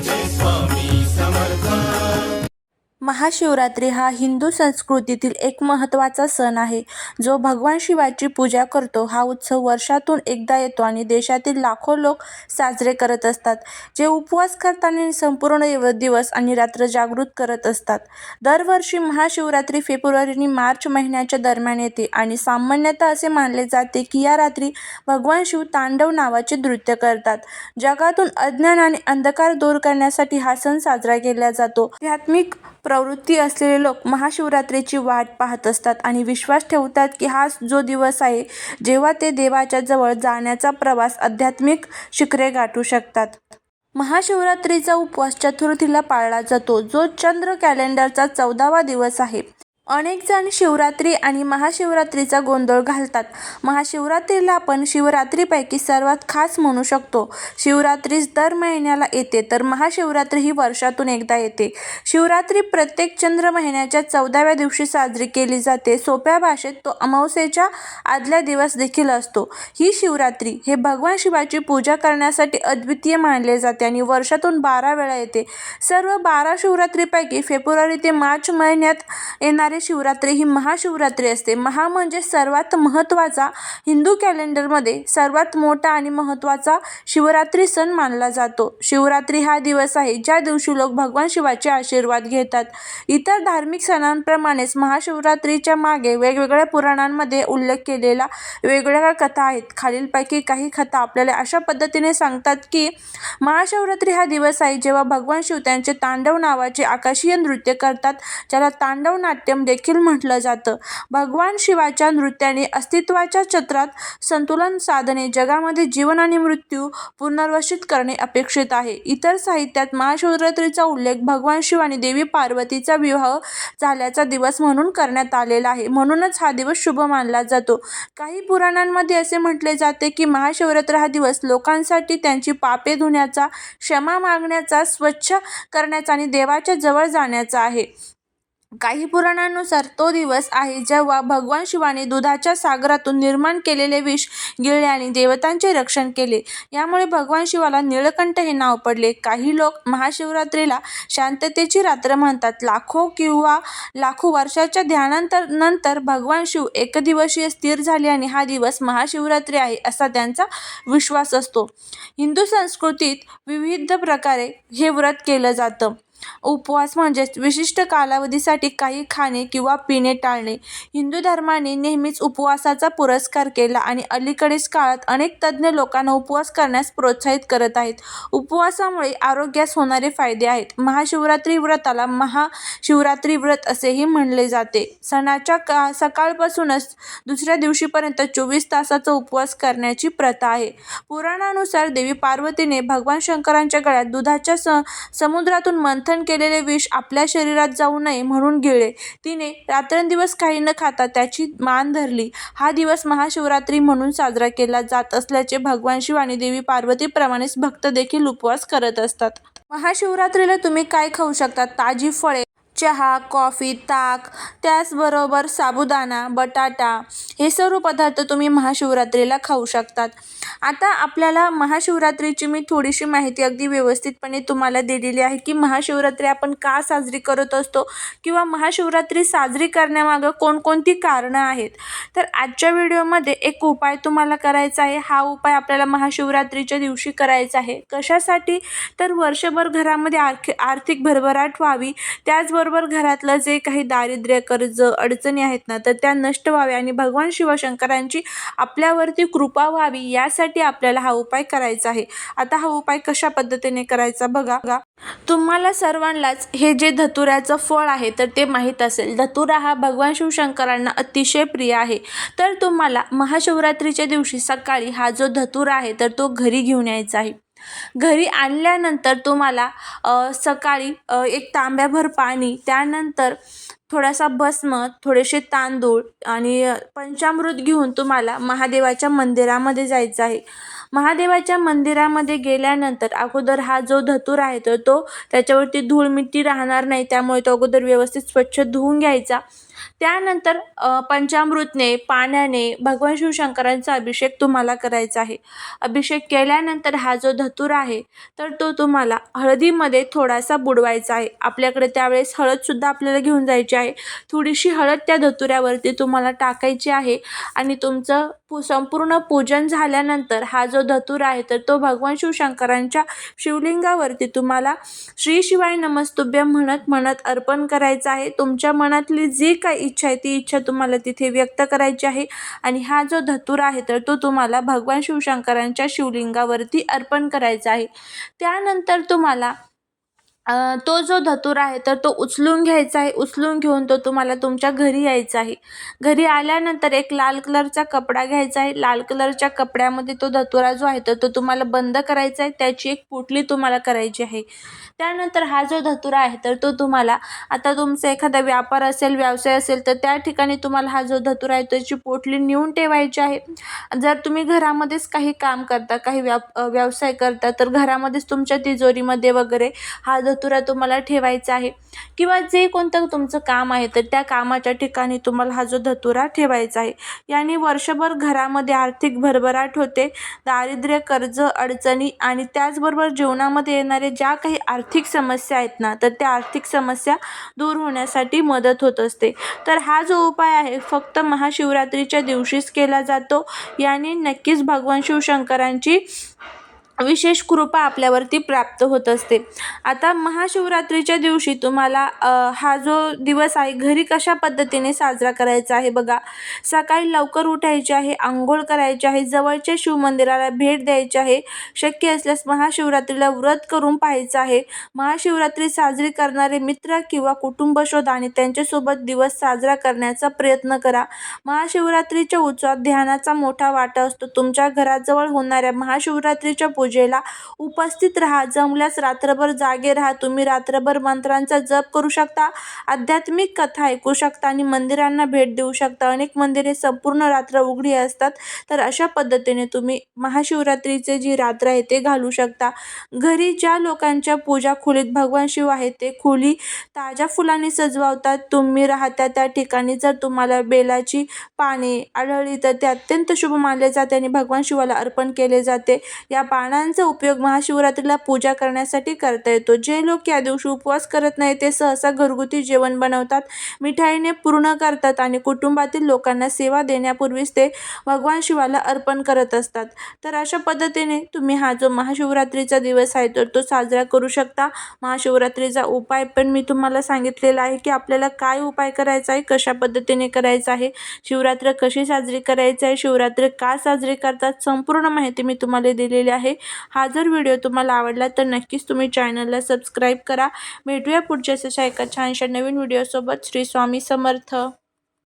this one. Mahashivratri हा हिंदू संस्कृतीतील एक महत्त्वाचा सण आहे. जो भगवान शिवाची पूजा करतो हा उत्सव वर्षातून एकदा येतो आणि देशातील लाखो लोक साजरे करत असतात जे उपवास करताना संपूर्ण दिवस आणि रात्र जागृत करत असतात. दरवर्षी महाशिवरात्री फेब्रुवारी आणि मार्च महिन्याच्या दरम्यान येते आणि सामान्यतः असे मानले जाते की या रात्री भगवान शिव तांडव नावाचे नृत्य करतात. जगातून अज्ञान आणि अंधकार दूर करण्यासाठी हा सण साजरा केला जातो. आध्यात्मिक प्रवृत्ती असलेले लोक महाशिवरात्रीची वाट पाहत असतात आणि विश्वास ठेवतात की हा जो दिवस आहे जेव्हा ते देवाच्या जवळ जाण्याचा प्रवास आध्यात्मिक शिखरे गाठू शकतात. महाशिवरात्रीचा उपवास चतुर्थीला पाळला जातो जो चंद्र कॅलेंडरचा चौदावा दिवस आहे. अनेक जण शिवरात्री आणि महाशिवरात्रीचा गोंधळ घालतात. महाशिवरात्रीला आपण शिवरात्रीपैकी सर्वात खास म्हणू शकतो. शिवरात्रीच दर महिन्याला येते तर महाशिवरात्री ही वर्षातून एकदा येते. शिवरात्री प्रत्येक चंद्र महिन्याच्या चौदाव्या दिवशी साजरी केली जाते. सोप्या भाषेत तो अमावस्येच्या आदल्या दिवस देखील असतो. ही शिवरात्री हे भगवान शिवाची पूजा करण्यासाठी अद्वितीय मानले जाते आणि वर्षातून बारा वेळा येते. सर्व बारा शिवरात्रीपैकी फेब्रुवारी ते मार्च महिन्यात येणारी शिवरात्री ही महाशिवरात्री असते. महा म्हणजे सर्वात महत्त्वाचा हिंदू कॅलेंडरमध्ये सर्वात मोठा आणि महत्त्वाचा शिवरात्री सण मानला जातो. शिवरात्री हा दिवस आहे ज्या दिवशी लोक भगवान शिवाचे आशीर्वाद घेतात. इतर धार्मिक सणांप्रमाणेच महाशिवरात्रीच्या मागे वेगवेगळ्या पुराणांमध्ये उल्लेख केलेला वेगवेगळ्या कथा आहेत. खालीलपैकी काही कथा आपल्याला अशा पद्धतीने सांगतात की महाशिवरात्री हा दिवस आहे जेव्हा भगवान शिव त्यांचे तांडव नावाचे आकाशीय नृत्य करतात ज्याला तांडव नाट्यम देखील म्हटलं जातं. भगवान शिवाच्या नृत्याने अस्तित्वाच्या चक्रात संतुलन साधणे जगामध्ये जीवन आणि मृत्यू पुनर्वसित करणे अपेक्षित आहे. इतर साहित्यात महाशिवरात्रीचा उल्लेख भगवान शिव आणि देवी पार्वतीचा विवाह झाल्याचा दिवस म्हणून करण्यात आलेला आहे. म्हणूनच हा दिवस शुभ मानला जातो. काही पुराणांमध्ये असे म्हटले जाते की महाशिवरात्र हा दिवस लोकांसाठी त्यांची पापे धुण्याचा क्षमा मागण्याचा स्वच्छ करण्याचा आणि देवाच्या जवळ जाण्याचा आहे. काही पुराणांनुसार तो दिवस आहे जेव्हा भगवान शिवाने दुधाच्या सागरातून निर्माण केलेले विष गिळले आणि देवतांचे रक्षण केले. यामुळे भगवान शिवाला निळकंठ हे नाव पडले. काही लोक महाशिवरात्रीला शांततेची रात्र म्हणतात. लाखो किंवा लाखो वर्षाच्या ध्यानांतर नंतर भगवान शिव एकदिवसीय स्थिर झाले आणि हा दिवस महाशिवरात्री आहे असा त्यांचा विश्वास असतो. हिंदू संस्कृतीत विविध प्रकारे हे व्रत केलं जातं. उपवास म्हणजेच विशिष्ट कालावधीसाठी काही खाणे किंवा पिणे टाळणे. हिंदू धर्माने नेहमीच उपवासाचा पुरस्कार केला आणि अलीकडेच काळात अनेक तज्ज्ञ लोकांना उपवास करण्यास प्रोत्साहित करत आहेत. उपवासामुळे आरोग्यास होणारे फायदे आहेत. महाशिवरात्री व्रताला महाशिवरात्री व्रत असेही म्हणले जाते. सणाच्या का सकाळपासूनच दुसऱ्या दिवशीपर्यंत चोवीस तासाचा उपवास करण्याची प्रथा आहे. पुराणानुसार देवी पार्वतीने भगवान शंकरांच्या गळ्यात दुधाच्या स समुद्रातून मंथन केलेले विष आपल्या शरीरात जाऊ नये म्हणून गिळले. तिने रात्रंदिवस काही न खाता त्याची मान धरली. हा दिवस महाशिवरात्री म्हणून साजरा केला जात असल्याचे भगवान शिव आणि देवी पार्वतीप्रमाणेच भक्त देखील उपवास करत असतात. महाशिवरात्रीला तुम्ही काय खाऊ शकता? ताजी फळे चहा कॉफी ताक त्याचबरोबर साबुदाणा बटाटा हे सर्व पदार्थ तुम्ही महाशिवरात्रीला खाऊ शकतात. आता आपल्याला महाशिवरात्रीची मी थोडीशी माहिती अगदी व्यवस्थितपणे तुम्हाला दिलेली आहे की महाशिवरात्री आपण का साजरी करत असतो किंवा महाशिवरात्री साजरी करण्यामागं कोणकोणती कारणं आहेत? तर आजच्या व्हिडिओमध्ये एक उपाय तुम्हाला करायचा आहे. हा उपाय आपल्याला महाशिवरात्रीच्या दिवशी करायचा आहे. कशासाठी? तर वर्षभर घरामध्ये आर्थिक आर्थिक भरभराट व्हावी. त्याचबरोबर घरातलं जे काही दारिद्र्य कर्ज अडचणी आहेत ना तर त्या नष्ट व्हाव्या आणि भगवान शिवशंकरांची आपल्यावरती कृपा व्हावी यासाठी आपल्याला हा उपाय करायचा आहे. आता हा उपाय कशा पद्धतीने करायचा बघा बघा. तुम्हाला सर्वांनाच हे जे धतुऱ्याचं फळ आहे तर ते माहीत असेल. धतुरा हा भगवान शिवशंकरांना अतिशय प्रिय आहे. तर तुम्हाला महाशिवरात्रीच्या दिवशी सकाळी हा जो धतुरा आहे तर तो घरी घेऊन यायचा आहे. घरी आणल्यानंतर तुम्हाला सकाळी एक तांब्याभर पाणी त्यानंतर थोडासा भस्म थोडेसे तांदूळ आणि पंचामृत घेऊन तुम्हाला महादेवाच्या मंदिरामध्ये जायचं आहे. महादेवाच्या मंदिरामध्ये गेल्यानंतर अगोदर हा जो धतूर आहे तर तो त्याच्यावरती धूळ मिट्टी राहणार नाही त्यामुळे तो अगोदर व्यवस्थित स्वच्छ धुवून घ्यायचा. त्यानंतर पंचामृतने पाण्याने भगवान शिवशंकरांचा अभिषेक तुम्हाला करायचा आहे. अभिषेक केल्यानंतर हा जो धतूर आहे तर तो तुम्हाला हळदीमध्ये थोडासा बुडवायचा आहे. आपल्याकडे त्यावेळेस हळदसुद्धा आपल्याला घेऊन जायची आहे. थोडीशी हळद त्या धतुऱ्यावरती तुम्हाला टाकायची आहे आणि तुमचं पू संपूर्ण पूजन झाल्यानंतर हा जो धतूर आहे तर तो भगवान शिवशंकरांच्या शिवलिंगावरती तुम्हाला श्री शिवाय नमस्तुभ्य म्हणत म्हणत अर्पण करायचं आहे. तुमच्या मनातली जी काही इच्छा आहे ती इच्छा तुम्हाला तिथे व्यक्त करायची आहे. आणि हा जो धतूर आहे तर तो तुम्हाला भगवान शिवशंकरांच्या शिवलिंगावरती अर्पण करायचा आहे. त्यानंतर तुम्हाला तो जो धतूर आहे तर तो उचलून घ्यायचा आहे. उचलून घेऊन तो तुम्हाला तुमच्या घरी यायचा आहे. घरी आल्यानंतर एक लाल कलरचा कपडा घ्यायचा आहे. लाल कलरच्या कपड्यामध्ये तो धतुरा जो आहे तर तो तुम्हाला बंद करायचा आहे. त्याची एक पुटली तुम्हाला करायची आहे. त्यानंतर हा जो धतुरा आहे तर तो तुम्हाला आता तुमचा एखादा व्यापार असेल व्यवसाय असेल तर त्या ठिकाणी तुम्हाला हा जो धतुरा आहे त्याची पोटली नेऊन ठेवायची आहे. जर तुम्ही घरामध्येच काही काम करता काही व्याप व्यवसाय करता तर घरामध्येच तुमच्या तिजोरीमध्ये वगैरे हा धतुरा तुम्हाला ठेवायचा आहे. किंवा जे कोणतं तुमचं काम आहे तर त्या कामाच्या ठिकाणी तुम्हाला हा जो धतुरा ठेवायचा आहे. याने वर्षभर घरामध्ये आर्थिक भरभराट होते दारिद्र्य कर्ज अडचणी आणि त्याचबरोबर जीवनामध्ये येणारे ज्या काही आर्थिक समस्या आहेत ना तर त्या आर्थिक समस्या दूर होण्यासाठी मदत होत असते. तर हा जो उपाय आहे फक्त महाशिवरात्रीच्या दिवशीच केला जातो. याने नक्कीच भगवान शिवशंकरांची विशेष कृपा आपल्यावरती प्राप्त होत असते. आता महाशिवरात्रीच्या दिवशी तुम्हाला हा जो दिवस आहे घरी कशा पद्धतीने साजरा करायचा आहे बघा. सकाळी लवकर उठायचे आहे आंघोळ करायची आहे जवळच्या शिवमंदिराला भेट द्यायची आहे. शक्य असल्यास महाशिवरात्रीला व्रत करून पाहायचं आहे. महाशिवरात्री साजरी करणारे मित्र किंवा कुटुंब शोध आणि त्यांच्यासोबत दिवस साजरा करण्याचा प्रयत्न करा. महाशिवरात्रीच्या उत्सवात ध्यानाचा मोठा वाटा असतो. तुमच्या घराजवळ होणाऱ्या महाशिवरात्रीच्या पूजेला उपस्थित राहा. जमल्यास रात्रभर जागे राहा. तुम्ही रात्रभर मंत्रांचा जप करू शकता. आध्यात्मिक कथा ऐकू शकता आणि मंदिरांना भेट देऊ शकता. अनेक मंदिरे संपूर्ण रात्र उघडी असतात. तर अशा पद्धतीने तुम्ही महाशिवरात्रीचे जी रात्र आहे ते घालू शकता. घरी ज्या लोकांच्या पूजा खोलीत भगवान शिव आहे ते खोली ताज्या फुलांनी सजवतात तुम्ही राहता त्या ठिकाणी. जर तुम्हाला बेलाची पाने आढळली तर ते अत्यंत शुभ मानले जाते आणि भगवान शिवाला अर्पण केले जाते. या पाना पानांचा उपयोग महाशिवरात्रीला पूजा करण्यासाठी करता येतो. जे लोक या दिवशी उपवास करत नाही ते सहसा घरगुती जेवण बनवतात मिठाईने पूर्ण करतात आणि कुटुंबातील लोकांना सेवा देण्यापूर्वीच ते भगवान शिवाला अर्पण करत असतात. तर अशा पद्धतीने तुम्ही हा जो महाशिवरात्रीचा दिवस आहे तर तो साजरा करू शकता. महाशिवरात्रीचा उपाय पण मी तुम्हाला सांगितलेला आहे की आपल्याला काय उपाय करायचा आहे कशा पद्धतीने करायचा आहे शिवरात्र कशी साजरी करायची आहे शिवरात्री का साजरी करतात संपूर्ण माहिती मी तुम्हाला दिलेली आहे. हा जर व्हिडिओ तुम्हाला आवडला तर नक्कीच तुम्ही चॅनलला सबस्क्राईब करा. भेटूया पुढच्या अशा एका छानशा नवीन व्हिडिओसोबत. श्री स्वामी समर्थ.